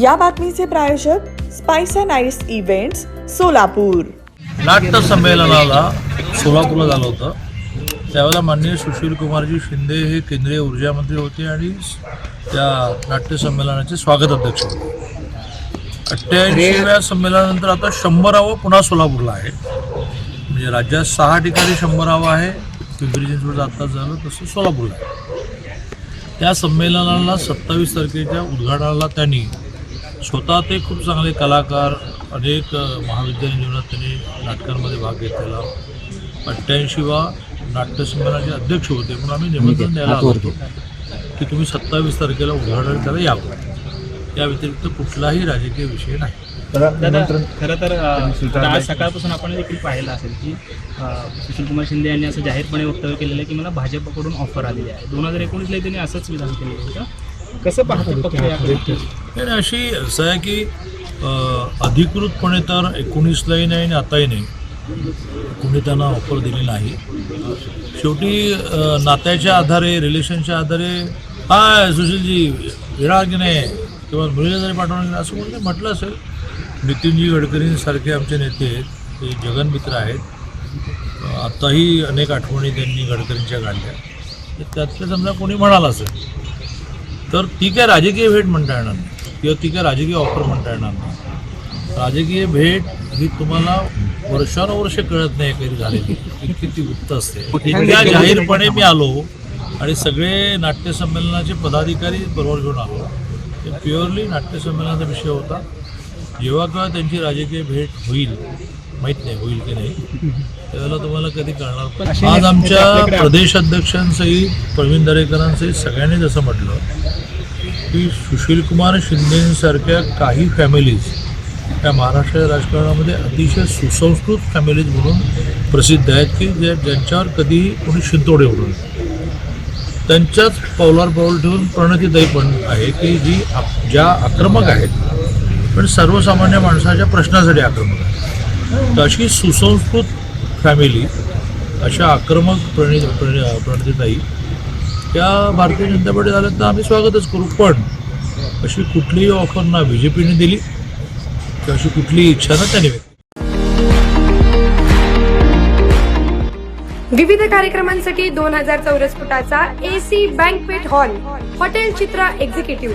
या बातमीचे प्रायोजक spice and ice events Solapur. नाट्य संमेलनाला सोलापूरला झालं होतं. त्यावेळेला माननीय सुशील कुमारजी शिंदे हे केंद्रीय ऊर्जा मंत्री होते आणि त्या नाट्य संमेलनाचे स्वागत अध्यक्ष होते. अठ्ठ्याऐंशीव्या संमेलनानंतर आता शंभरावं पुन्हा सोलापूरला आहे. म्हणजे राज्यात सहा ठिकाणी शंभरावं आहे. पिंपरी चिंचवड आत्ताच झालं तसं सोलापूरला आहे. त्या संमेलनाला सत्तावीस तारखेच्या उद्घाटनाला त्यांनी स्वतः ते खूप चांगले कलाकार अनेक महाविद्यालयीन जीवनात त्यांनी नाटकांमध्ये भाग घेतलेला. अठ्ठ्याऐंशीवा नाट्यसंमेलनाचे अध्यक्ष होते म्हणून आम्ही निमंत्रण द्यायला आलो होतो. की तुम्ही सत्तावीस तारखेला उद्घाटन करायला यावं या व्यतिरिक्त कुठलाही राजकीय विषय नाही. खरं तर आज सकाळपासून आपण देखील पाहिलं असेल की सुशीलकुमार शिंदे यांनी असं जाहीरपणे वक्तव्य केलेलं आहे की मला भाजपकडून ऑफर आलेली आहे. दोन हजार एकोणीसला त्यांनी असंच विधान केलेलं होतं. कसं पाहतो पक्ष याकडे अशी असं आहे की अधिकृतपणे तर एकोणीसलाही नाही आणि आताही नाही. कोणी त्यांना ऑफर दिली नाही. शेवटी नात्याच्या आधारे रिलेशनच्या आधारे हाय सुशीलजी येणार की नाही? किंवा मुलीला जरी पाठवणार नाही असं कोणी म्हटलं असेल? नितीनजी गडकरींसारखे आमचे नेते आहेत. ते जगनमित्र आहेत. आत्ताही अनेक आठवणी त्यांनी गडकरींच्या काढल्या तर त्यातलं समजा कोणी म्हणाल असेल? तर ती काय राजकीय भेट म्हणता येणार नाही. किंवा ती काय राजकीय ऑफर म्हणता येणार नाही. राजकीय भेट ही तुम्हाला वर्षानुवर्षे कळत नाही कधी झालेली. ती किती गुप्त असते. इतक्या जाहीरपणे मी आलो आणि सगळे नाट्यसंमेलनाचे पदाधिकारी बरोबर घेऊन आलो. ते प्युअरली नाट्यसंमेलनाचा विषय होता. जेव्हा केव्हा त्यांची राजकीय भेट होईल माहीत नाही होईल की नाही. त्यावेळेला तुम्हाला कधी कळणार आज आमच्या प्रदेश अध्यक्षांसहित प्रवीण दरेकरांसहित सगळ्यांनी जसं म्हटलं की सुशीलकुमार शिंदेसारख्या काही फॅमिलीज त्या महाराष्ट्राच्या राजकारणामध्ये अतिशय सुसंस्कृत फॅमिलीज म्हणून प्रसिद्ध आहेत की ज्या ज्यांच्यावर कधीही कोणी शिंतोडे उडून त्यांच्याच पावलावर पाऊल ठेवून प्रणतीताई पण आहे की जी आप- ज्या आक्रमक आहेत पण सर्वसामान्य माणसाच्या प्रश्नासाठी आक्रमक आहे तर अशी सुसंस्कृत फॅमिली अशा आक्रमक प्रणित प्रणि- त्या भारतीय जनता पार्टी झाल्यात तर आम्ही स्वागतच करू. पण अशी कुठलीही ऑफर ना बी जे पीने दिली किंवा अशी कुठलीही इच्छा ना त्याने व्यक्त विविध कार्यक्रमांसाठी दोन हजार चौरस फुटाचा AC banquet hall hotel Chitra executive